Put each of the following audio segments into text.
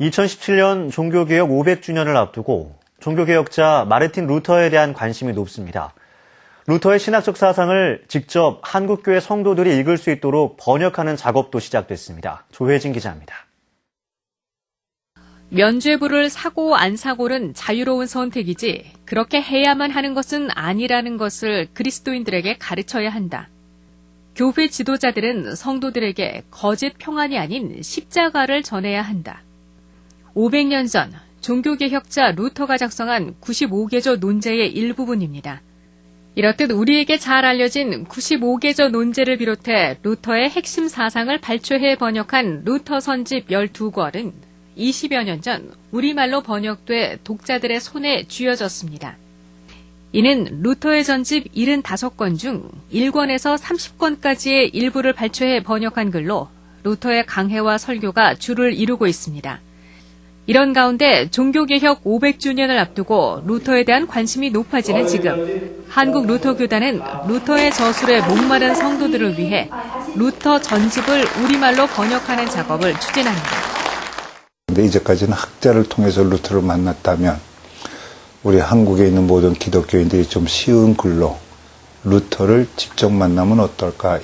2017년 종교개혁 500주년을 앞두고 종교개혁자 마르틴 루터에 대한 관심이 높습니다. 루터의 신학적 사상을 직접 한국교회 성도들이 읽을 수 있도록 번역하는 작업도 시작됐습니다. 조혜진 기자입니다. 면죄부를 사고 안 사고는 자유로운 선택이지 그렇게 해야만 하는 것은 아니라는 것을 그리스도인들에게 가르쳐야 한다. 교회 지도자들은 성도들에게 거짓 평안이 아닌 십자가를 전해야 한다. 500년 전 종교개혁자 루터가 작성한 95개조 논제의 일부분입니다. 이렇듯 우리에게 잘 알려진 95개조 논제를 비롯해 루터의 핵심 사상을 발췌해 번역한 루터 선집 12권은 20여 년 전 우리말로 번역돼 독자들의 손에 쥐어졌습니다. 이는 루터의 전집 75권 중 1권에서 30권까지의 일부를 발췌해 번역한 글로 루터의 강해와 설교가 주를 이루고 있습니다. 이런 가운데 종교개혁 500주년을 앞두고 루터에 대한 관심이 높아지는 지금 한국 루터 교단은 루터의 저술에 목마른 성도들을 위해 루터 전집을 우리말로 번역하는 작업을 추진합니다. 근데 이제까지는 학자를 통해서 루터를 만났다면 우리 한국에 있는 모든 기독교인들이 좀 쉬운 글로 루터를 직접 만나면 어떨까?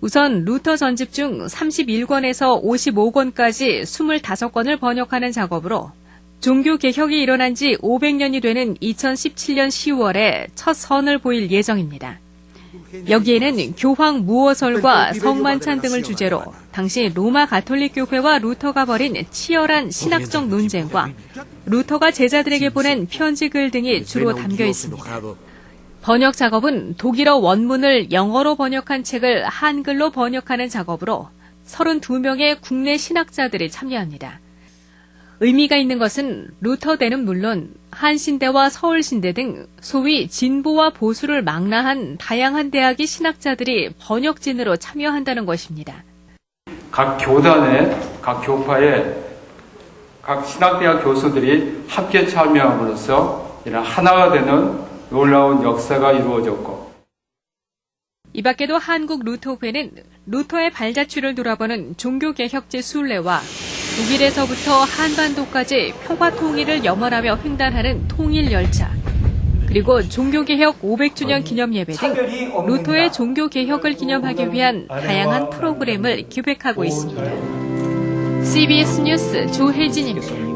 우선 루터 전집 중 31권에서 55권까지 25권을 번역하는 작업으로 종교 개혁이 일어난 지 500년이 되는 2017년 10월에 첫 선을 보일 예정입니다. 여기에는 교황 무어설과 성만찬 등을 주제로 당시 로마 가톨릭 교회와 루터가 벌인 치열한 신학적 논쟁과 루터가 제자들에게 보낸 편지글 등이 주로 담겨 있습니다. 번역 작업은 독일어 원문을 영어로 번역한 책을 한글로 번역하는 작업으로 32명의 국내 신학자들이 참여합니다. 의미가 있는 것은 루터대는 물론 한신대와 서울신대 등 소위 진보와 보수를 망라한 다양한 대학의 신학자들이 번역진으로 참여한다는 것입니다. 각 교단의, 각 교파의 각 신학대학 교수들이 함께 참여함으로써 이런 하나가 되는 놀라운 역사가 이루어졌고 이 밖에도 한국 루터회는 루터의 발자취를 돌아보는 종교개혁제 순례와 독일에서부터 한반도까지 평화 통일을 염원하며 횡단하는 통일 열차, 그리고 종교개혁 500주년 기념 예배 등 루터의 종교개혁을 기념하기 위한 다양한 프로그램을 기획하고 있습니다. CBS 뉴스 조혜진입니다.